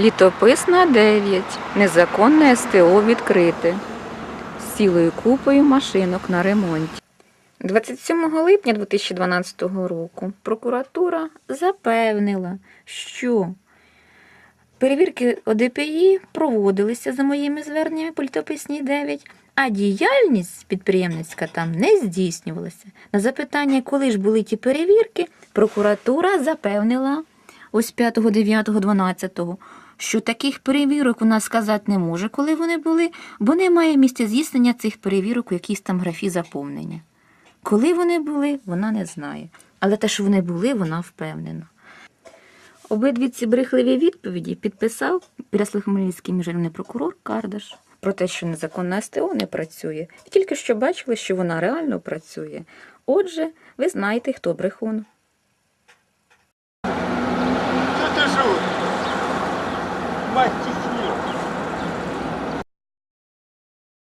Літописна 9. Незаконне СТО відкрите. З цілою купою машинок на ремонті. 27 липня 2012 року прокуратура запевнила, що перевірки ОДПІ проводилися за моїми зверненнями по літописній 9, а діяльність підприємницька там не здійснювалася. На запитання, коли ж були ті перевірки, прокуратура запевнила ось 5, 9, 12, що таких перевірок вона сказати не може, коли вони були, бо немає місця здійснення цих перевірок у якійсь там графі заповнення. Коли вони були, вона не знає. Але те, що вони були, вона впевнена. Обидві ці брехливі відповіді підписав Переслав-Хмельницький міжнародний прокурор Кардаш про те, що незаконна СТО не працює. І тільки що бачили, що вона реально працює. Отже, ви знаєте, хто брехун. Mais mas mil.